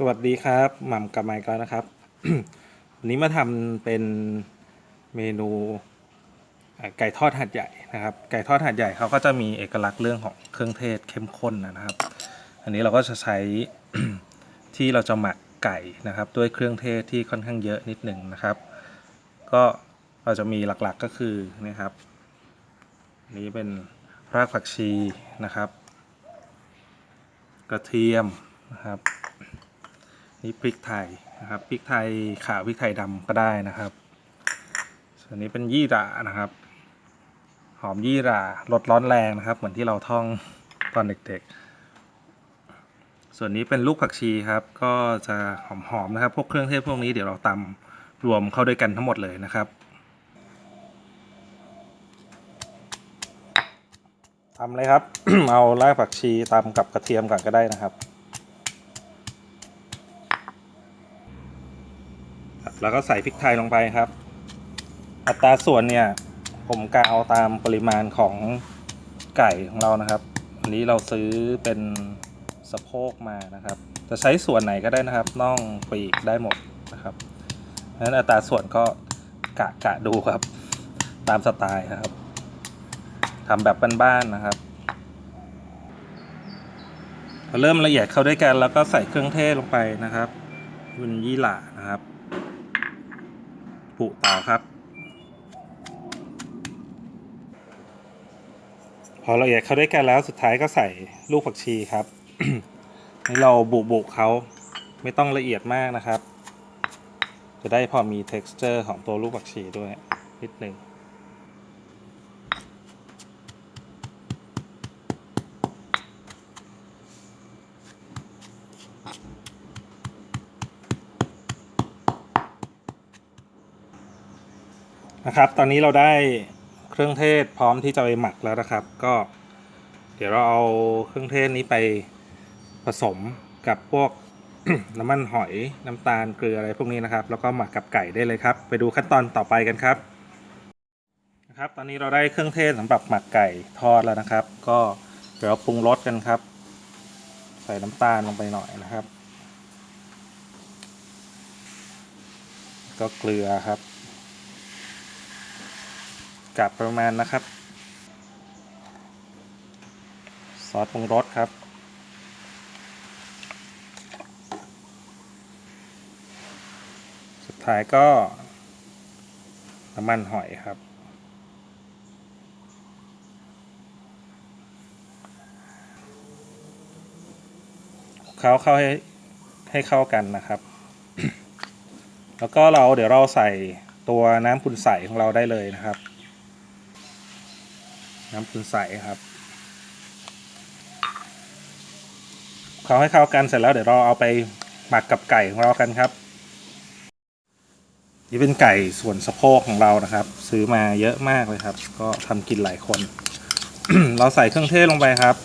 สวัสดีครับหม่ำกับไมค์แล้วนะครับ วันนี้มาทำเป็นเมนูไก่ทอดหัดใหญ่นะครับ ไก่ทอดหัดใหญ่เขาก็จะมีเอกลักษณ์เรื่องของเครื่องเทศเข้มข้นนะครับ อันนี้เราก็จะใช้ที่เราจะหมักไก่นะครับ ด้วยเครื่องเทศที่ค่อนข้างเยอะนิดหนึ่งนะครับ ก็เราจะมีหลักๆก็คือนะครับนนี้เป็นรากผักชีนะครับ กระเทียมนะครับ นี่พริกไทยนะครับพริกไทยขาวพริกไทยดำก็ได้นะครับ ส่วนนี้เป็นยี่หร่านะครับ หอมยี่หร่ารสร้อนแรงนะครับ เหมือนที่เราท่องตอนเด็กๆ ส่วนนี้เป็นลูกผักชีครับ ก็จะหอมๆนะครับ พวกเครื่องเทศพวกนี้เดี๋ยวเราตำรวมเข้าด้วยกันทั้งหมดเลยนะครับทำเลยครับ เอารากผักชีตำกับกระเทียมก่อนก็ได้นะครับ ครับ แล้วก็ใส่พริกไทยลงไปครับ อัตราส่วนเนี่ย ผมกะเอาตามปริมาณของไก่ของเรานะครับ อันนี้เราซื้อเป็นสะโพกมานะครับ จะใช้ส่วนไหนก็ได้นะครับน่องปีกได้หมดนะครับเพราะฉะนั้นอัตราส่วนก็กะกะดูครับ ตามสไตล์นะครับทำแบบบ้านๆนะครับพอเริ่มละเอียดเข้าด้วยกันแล้วก็ใส่เครื่องเทศลงไปนะครับคุณยี่หร่านะครับ ปุต่อครับ พอละเอียดเข้าด้วยกันแล้วสุดท้ายก็ใส่ลูกผักชีครับนี่เราบุบุเขาไม่ต้องละเอียดมากนะครับ จะได้พอมี texture ของตัวลูกผักชีด้วยนิดหนึ่ง นะครับ ตอนนี้เราได้เครื่องเทศพร้อมที่จะไปหมักแล้วนะครับ ก็ เดี๋ยวเราเอาเครื่องเทศนี้ไปผสมกับพวกน้ำมันหอยน้ำตาลเกลืออะไรพวกนี้นะครับ แล้วก็หมักกับไก่ได้เลยครับ ไปดูขั้นตอนต่อไปกันครับนะครับ ตอนนี้เราได้เครื่องเทศสำหรับหมักไก่ทอดแล้วนะครับ ก็เดี๋ยวเราปรุงรสกันครับ ใส่น้ำตาลลงไปหน่อยนะครับ ก็เกลือครับ กับประมาณนะครับ ซอสปรุงรสครับ สุดท้ายก็น้ำมันหอยครับ เขาเข้าให้ให้เข้ากันนะครับ แล้วก็เราเดี๋ยวเราใส่ตัวน้ำพุนใสของเราได้เลยนะครับ น้ำพุนใสครับเขาให้เข้ากันเสร็จแล้วเดี๋ยวเราเอาไปหมักกับไก่ของเรากันครับ นี่เป็นไก่ส่วนสะโพกของเรานะครับ ซื้อมาเยอะมากเลยครับ ก็ทำกินหลายคน เราใส่เครื่องเทศลงไปครับ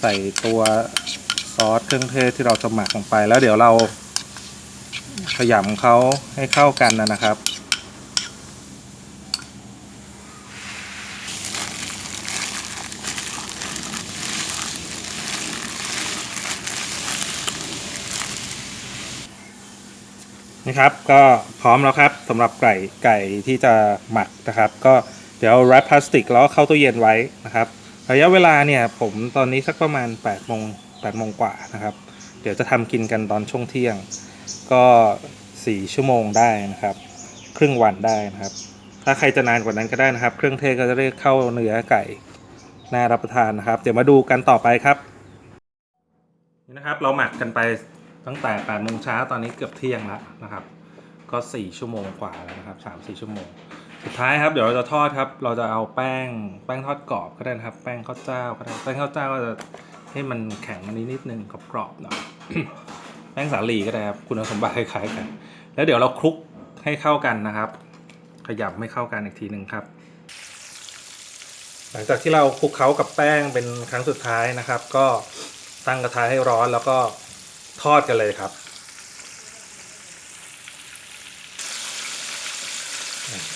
ใส่ตัวซอสเครื่องเทศที่เราจะหมักลงไปแล้วเดี๋ยวเราขยำเขาให้เข้ากันนะครับ นี่ครับ ก็พร้อมแล้วครับสำหรับไก่ไก่ที่จะหมักนะครับ ก็เดี๋ยวแรปพลาสติกแล้วเข้าตู้เย็นไว้นะครับ ระยะเวลาเนี่ยผมตอนนี้สักประมาณ8โมง8โมงกว่านะครับ เดี๋ยวจะทำกินกันตอนช่วงเที่ยง ก็ 4 ชั่วโมงได้นะครับ ครึ่งวันได้นะครับ ถ้าใครจะนานกว่านั้นก็ได้นะครับ เครื่องเทศก็จะได้เข้าเนื้อไก่น่ารับประทานนะครับ เดี๋ยวมาดูกันต่อไปครับนี่นะครับ เราหมักกันไป ตั้งแต่8โมงเช้าตอนนี้เกือบเที่ยงแล้วนะครับ ก็ 4 ชั่วโมงกว่าแล้วนะครับ3 4ชั่วโมง สุดท้ายครับเดี๋ยวเราจะทอดครับ เราจะเอาแป้งแป้งทอดกรอบก็ได้นะครับ แป้งข้าวเจ้าก็ได้แป้งข้าวเจ้าก็จะให้มันแข็งอันนี้นิดนึงกรอบๆหน่อยแป้งสาลีก็ได้ครับคุณสมบัติคล้ายๆกัน แล้วเดี๋ยวเราคลุกให้เข้ากันนะครับ ขยำให้เข้ากันอีกทีหนึ่งครับ หลังจากที่เราคลุกเคล้ากับแป้งเป็นครั้งสุดท้ายนะครับ ก็ตั้งกระทะให้ร้อนแล้วก็ ทอดกันเลยครับ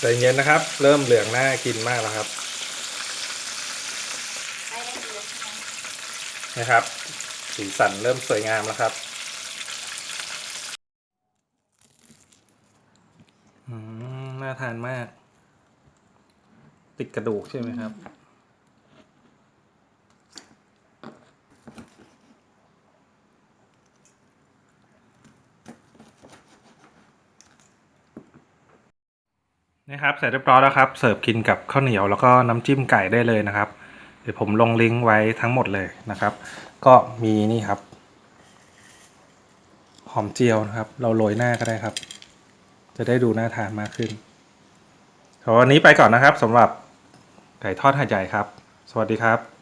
ใจเย็นนะครับ เริ่มเหลืองน่ากินมากแล้วครับนะครับ สีสันเริ่มสวยงามแล้วครับอืมน่าทานมาก ติดกระดูกใช่ไหมครับ นะครับเสร็จเรียบร้อยแล้วครับเสิร์ฟกินกับข้าวเหนียวแล้วก็น้ำจิ้มไก่ได้เลยนะครับ เดี๋ยวผมลงลิงก์ไว้ทั้งหมดเลยนะครับ ก็มีนี่ครับ หอมเจียวนะครับ เราโรยหน้าก็ได้ครับ จะได้ดูน่าทานมากขึ้นขอวันนี้ไปก่อนนะครับสำหรับไก่ทอดหาดใหญ่ครับ สวัสดีครับ